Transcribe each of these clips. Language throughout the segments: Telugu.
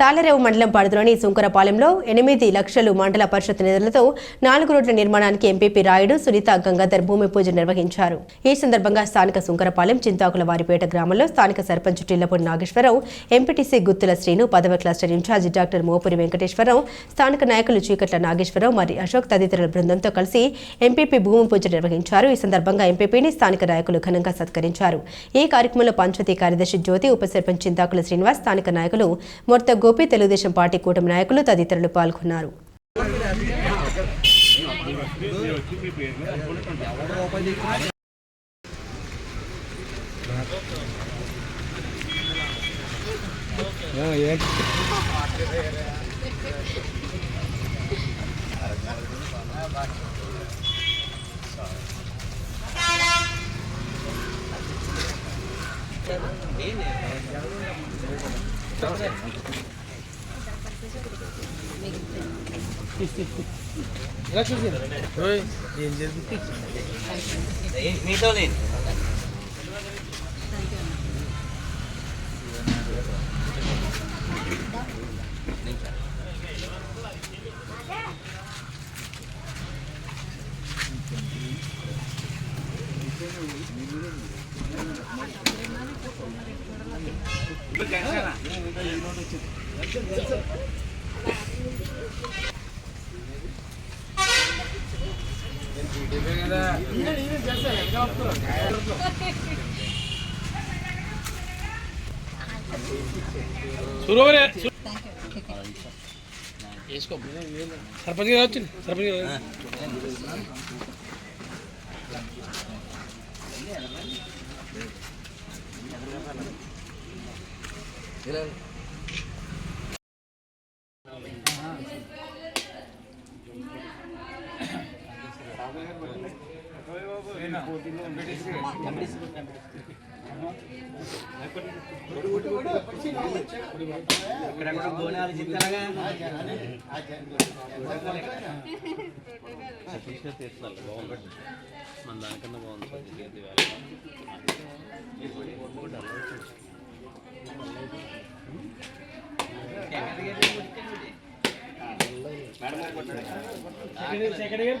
తాళరేవు మండలం పరిధిలోని సుంకరపాలెంలో ఎనిమిది లక్షలు మండల పరిషత్ నిధులతో నాలుగు రోడ్ల నిర్మాణానికి ఎంపీపీ రాయుడు సునీత గంగాధర్ భూమి పూజ నిర్వహించారు. ఈ సందర్భంగా స్థానిక సుంకరపాలెం చింతాకుల వారిపేట గ్రామంలో స్థానిక సర్పంచ్ టిల్లపూడి నాగేశ్వరరావు ఎంపీటీసీ గుత్తుల శ్రీను పదవ cluster incharge doctor Mopuri Venkateswara Rao స్థానిక నాయకులు చీకట్ల నాగేశ్వరరావు మరి అశోక్ తదితరుల బృందంతో కలిసి ఎంపీపీ భూమి పూజ నిర్వహించారు. ఈ సందర్భంగా ఎంపీపీని స్థానిక నాయకులు ఘనంగా సత్కరించారు. ఈ కార్యక్రమంలో పంచాయతీ కార్యదర్శి జ్యోతి ఉప సర్పంచ్ చింతాకుల శ్రీనివాస్ స్థానిక నాయకులు మొత్త గోపి తెలుగుదేశం పార్టీ కూటమి నాయకులు తదితరులు పాల్గొన్నారు. మీతో నేను Thank you. సురవరే వేసుకో సర్పంచ్ గారు వచ్చింది సర్పంచ్ గారు మన దానికన్నా బాగుంది సెకండ్ ఇయర్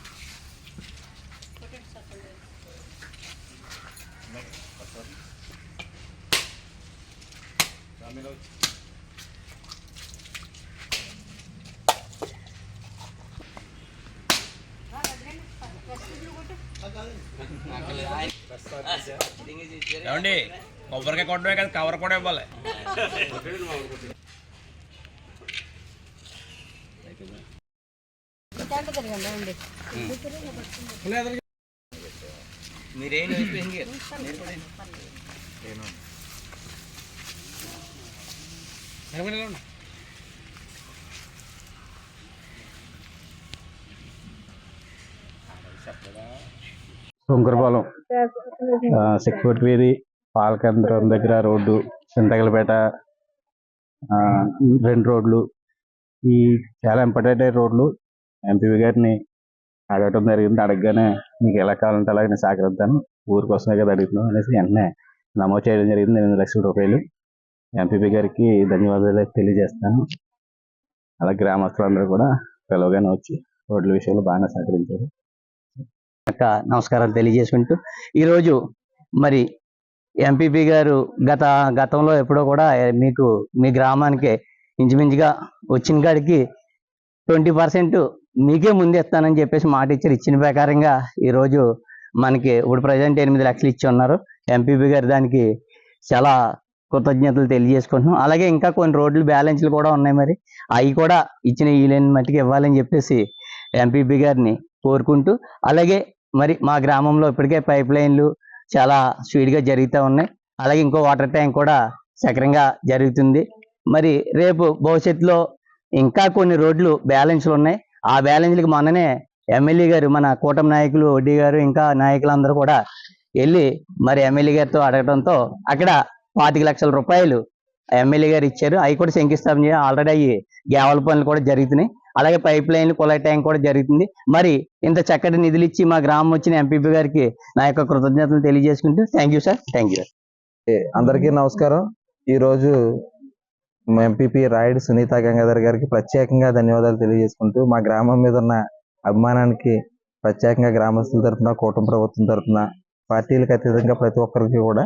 ఏమండి? కొబ్బరికాయ కొట్టడమే కదా కవర్ కూడా ఇవ్వాలి. మీరేం అయిపోయింది నిలబడి శంకరపాలెం. సెక్యూరిటీ వీధి పాలకేంద్రం దగ్గర రోడ్డు చింతగలపేట ఆ, రెండు రోడ్లు. ఈ చాలా ఇంపార్టెంట్ అయిన రోడ్లు ఎంపీ గారిని అడగటం జరిగింది. అడగగానే మీకు ఎలా కావాలంటే అలాగే నేను సహకరిస్తాను. ఊరి కోసమే కదా అడుగుతున్నాను అనేసి వెంటనే నమోదు చేయడం జరిగింది. ఎనిమిది లక్షల రూపాయలు. ఎంపీపీ గారికి ధన్యవాదాలు తెలియజేస్తాను. అలా గ్రామస్తులందరూ కూడా పిలవగానే వచ్చి రోడ్ల విషయంలో బాగా సహకరించారు. యొక్క నమస్కారాలు తెలియజేసుకుంటూ ఈరోజు మరి ఎంపీపీ గారు గత గతంలో ఎప్పుడో కూడా మీకు మీ గ్రామానికి ఇంచుమించుగా వచ్చిన కాడికి ట్వంటీ పర్సెంట్ మీకే ముందు ఇస్తానని చెప్పేసి మాట ఇచ్చారు. ఇచ్చిన ప్రకారంగా ఈరోజు మనకి ఇప్పుడు ప్రజెంట్ ఎనిమిది లక్షలు ఇచ్చి ఉన్నారు. ఎంపీపీ గారు దానికి చాలా కృతజ్ఞతలు తెలియజేసుకుంటున్నాం. అలాగే ఇంకా కొన్ని రోడ్లు బ్యాలెన్స్లు కూడా ఉన్నాయి మరి. అవి కూడా ఇచ్చిన ఈ లేని మట్టికి ఇవ్వాలని చెప్పేసి ఎంపీపీ గారిని కోరుకుంటూ అలాగే మరి మా గ్రామంలో ఇప్పటికే పైప్ లైన్లు చాలా స్పీడ్గా జరుగుతూ ఉన్నాయి. అలాగే ఇంకో వాటర్ ట్యాంక్ కూడా సక్రంగా జరుగుతుంది. మరి రేపు భవిష్యత్తులో ఇంకా కొన్ని రోడ్లు బ్యాలెన్స్లు ఉన్నాయి. ఆ బ్యాలెన్స్లకి మొన్ననే ఎమ్మెల్యే గారు మన కూటమి నాయకులు వడ్డీ గారు ఇంకా నాయకులందరూ కూడా వెళ్ళి మరి ఎమ్మెల్యే గారితో అడగడంతో అక్కడ పాతిక లక్షల రూపాయలు ఎమ్మెల్యే గారు ఇచ్చారు. అవి కూడా శంకుస్థాపన ఆల్రెడీ అవి గేవల పనులు కూడా జరుగుతున్నాయి. అలాగే పైప్ లైన్లు కుళాయి ట్యాంక్ కూడా జరుగుతుంది. మరి ఇంత చక్కటి నిధులు ఇచ్చి మా గ్రామం వచ్చిన ఎంపీపీ గారికి నా యొక్క కృతజ్ఞతలు తెలియజేసుకుంటూ thank you sir thank you అందరికీ నమస్కారం. ఈరోజు ఎంపీపీ రాయుడు సునీత గంగాధర్ గారికి ప్రత్యేకంగా ధన్యవాదాలు తెలియజేసుకుంటూ మా గ్రామం మీద ఉన్న అభిమానానికి ప్రత్యేకంగా గ్రామస్తుల తరఫున కూటమి ప్రభుత్వం తరఫున పార్టీలకు అతీతంగా ప్రతి ఒక్కరికి కూడా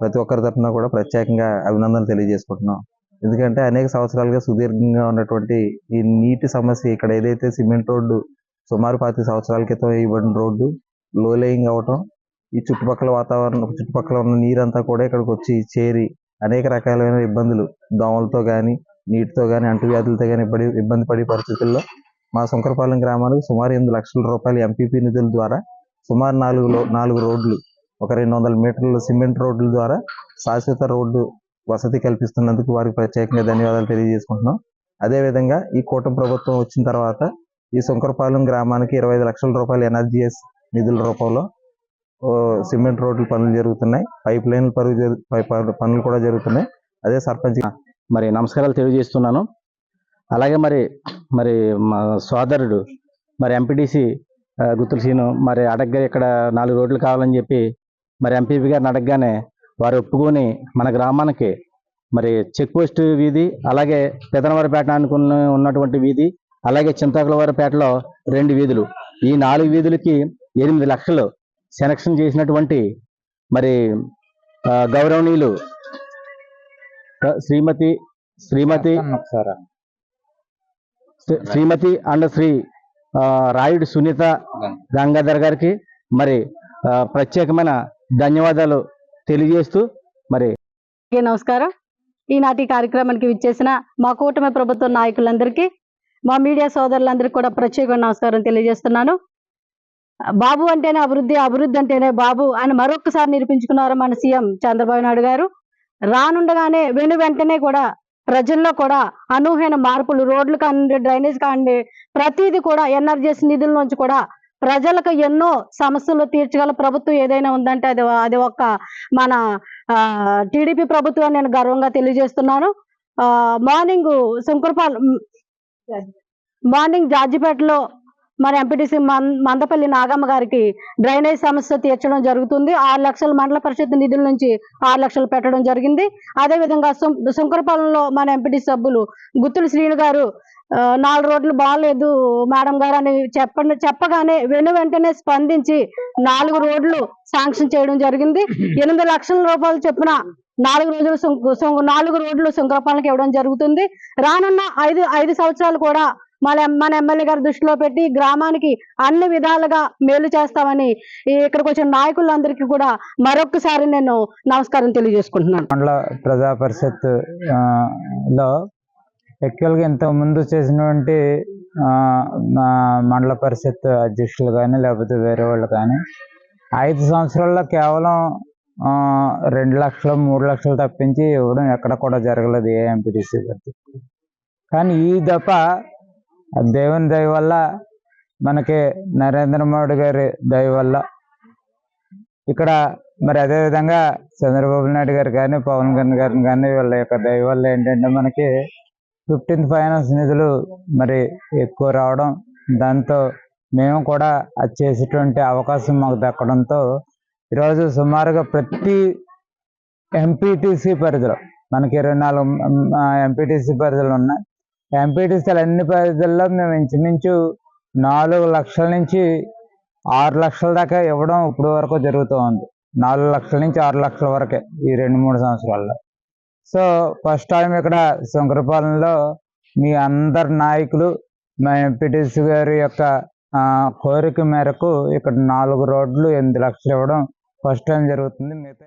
ప్రతి ఒక్కరి తరఫున కూడా ప్రత్యేకంగా అభినందనలు తెలియజేసుకుంటున్నాం. ఎందుకంటే అనేక సంవత్సరాలుగా సుదీర్ఘంగా ఉన్నటువంటి ఈ నీటి సమస్య ఇక్కడ ఏదైతే సిమెంట్ రోడ్డు సుమారు పాతి సంవత్సరాల క్రితం ఇవ్వబడిన రోడ్డు లో లేయింగ్ అవటం ఈ చుట్టుపక్కల వాతావరణం చుట్టుపక్కల ఉన్న నీరంతా కూడా ఇక్కడికి వచ్చి చేరి అనేక రకాలైన ఇబ్బందులు దోమలతో కానీ నీటితో కానీ అంటువ్యాధులతో కానీ ఇబ్బంది ఇబ్బంది పడే పరిస్థితుల్లో మా శంకరపాలెం గ్రామానికి సుమారు ఎనిమిది లక్షల రూపాయలు ఎంపీపీ నిధుల ద్వారా సుమారు నాలుగు లో- నాలుగు రోడ్లు ఒక రెండు వందల మీటర్ల సిమెంట్ రోడ్ల ద్వారా శాశ్వత రోడ్డు వసతి కల్పిస్తున్నందుకు వారికి ప్రత్యేకంగా ధన్యవాదాలు తెలియజేసుకుంటున్నాం. అదేవిధంగా ఈ కూటమి ప్రభుత్వం వచ్చిన తర్వాత ఈ శంకరపాలెం గ్రామానికి ఇరవై ఐదు లక్షల రూపాయల ఎన్ఆర్జీఎస్ నిధుల రూపంలో ఓ సిమెంట్ రోడ్లు పనులు జరుగుతున్నాయి. పైప్ లైన్ల పనులు పనులు పనులు కూడా జరుగుతున్నాయి. అదే సర్పంచ్ మరి నమస్కారాలు తెలియజేస్తున్నాను. అలాగే మరి మరి మా సోదరుడు మరి ఎంపీటీసీ గుత్తుల సీను మరి అడగ్గా ఇక్కడ నాలుగు రోడ్లు కావాలని చెప్పి మరి ఎంపీపీ గారిని అడగగానే వారు ఒప్పుకొని మన గ్రామానికి మరి చెక్ పోస్ట్ వీధి అలాగే పెదనవారిపేట అనుకున్న ఉన్నటువంటి వీధి అలాగే చింతాకులవారిపేటలో రెండు వీధులు. ఈ నాలుగు వీధులకి ఎనిమిది లక్షలు సెలక్షన్ చేసినటువంటి మరి గౌరవనీయులు శ్రీమతి శ్రీమతి శ్రీ- శ్రీమతి అండ్ శ్రీ రాయుడు సునీత గంగాధర్ గారికి మరి ప్రత్యేకమైన ధన్యవాదాలు తెలియజేస్తూ మరి నమస్కారం. ఈనాటి కార్యక్రమానికి విచ్చేసిన మా కూటమి ప్రభుత్వ నాయకులందరికీ మా మీడియా సోదరులందరికీ కూడా ప్రత్యేకమైన నమస్కారం తెలియజేస్తున్నాను. బాబు అంటేనే అభివృద్ధి అభివృద్ధి అంటేనే బాబు అని మరొకసారి నిరూపించుకున్నారు మన సీఎం చంద్రబాబు నాయుడు గారు. రానుండగానే వెను వెంటనే కూడా ప్రజల్లో కూడా అనూహ్యమైన మార్పులు రోడ్లు కానివ్వండి డ్రైనేజ్ కానివ్వండి ప్రతిదీ కూడా ఎన్ఆర్జీఎస్ నిధుల నుంచి కూడా ప్రజలకు ఎన్నో సమస్యలు తీర్చగల ప్రభుత్వం ఏదైనా ఉందంటే అది అది ఒక మన టీడీపీ ప్రభుత్వాన్ని నేను గర్వంగా తెలియజేస్తున్నాను. ఆ, మార్నింగ్ శంకరపాల్ మార్నింగ్ జార్జిపేటలో మరి ఎంపీటీసీ మందపల్లి నాగమ్మ గారికి డ్రైనేజ్ సమస్య తీర్చడం జరుగుతుంది. ఆరు లక్షల మండల పరిషత్ నిధుల నుంచి ఆరు లక్షలు పెట్టడం జరిగింది. అదే విధంగా శం- మన ఎంపీటీ సభ్యులు గుత్తుల శ్రీను గారు నాలుగు రోడ్లు బాగాలేదు మేడం గారు అని చెప్పండి చెప్పగానే వెను వెంటనే స్పందించి నాలుగు రోడ్లు శాంక్షన్ చేయడం జరిగింది. ఎనిమిది లక్షల రూపాయలు చొప్పున నాలుగు రోజులు నాలుగు రోడ్లు శంకరపాలెంకి ఇవ్వడం జరుగుతుంది. రానున్న ఐదు ఐదు సంవత్సరాలు కూడా మన మన ఎమ్మెల్యే గారి దృష్టిలో పెట్టి గ్రామానికి అన్ని విధాలుగా మేలు చేస్తామని ఇక్కడికి వచ్చిన నాయకులందరికీ కూడా మరొకసారి నేను నమస్కారం తెలియజేసుకుంటున్నాను. మండల ప్రజా పరిషత్లో యాక్చువల్గా ఇంత ముందు చేసినటువంటి ఆ, మండల పరిషత్ అధ్యక్షులు కానీ లేకపోతే వేరే వాళ్ళు కానీ ఐదు సంవత్సరాల్లో కేవలం ఆ, రెండు లక్షలు మూడు లక్షలు తప్పించి ఇవ్వడం ఎక్కడ కూడా జరగలేదు ఏ ఎంపీటీసీ కానీ ఈ దఫ దేవుని దయ వల్ల మనకి నరేంద్ర మోడీ గారి దయ వల్ల ఇక్కడ మరి అదే విధంగా చంద్రబాబు నాయుడు గారు కానీ పవన్ కళ్యాణ్ గారిని కానీ వీళ్ళ యొక్క దయ వల్ల ఏంటంటే మనకి ఫిఫ్టీన్త్ ఫైనాన్స్ నిధులు మరి ఎక్కువ రావడం దాంతో మేము కూడా అది చేసేటువంటి అవకాశం మాకు దక్కడంతో ఈరోజు సుమారుగా ప్రతి ఎంపీటీసీ పరిధిలో మనకి ఇరవై నాలుగు ఎంపీటీసీ పరిధిలో ఉన్నాయి. ఎంపీటీసీలు అన్ని పరిధుల్లో మేము ఇంచుమించు నాలుగు లక్షల నుంచి ఆరు లక్షల దాకా ఇవ్వడం ఇప్పుడు వరకు జరుగుతూ ఉంది. నాలుగు లక్షల నుంచి ఆరు లక్షల వరకే ఈ రెండు మూడు సంవత్సరాల్లో. సో ఫస్ట్ టైం ఇక్కడ శంకరపాలెంలో మీ అందరు నాయకులు మా ఎంపీటీసీ గారి యొక్క ఆ, కోరిక మేరకు ఇక్కడ నాలుగు రోడ్లు ఎనిమిది లక్షలు ఇవ్వడం ఫస్ట్ టైం జరుగుతుంది. మిగతా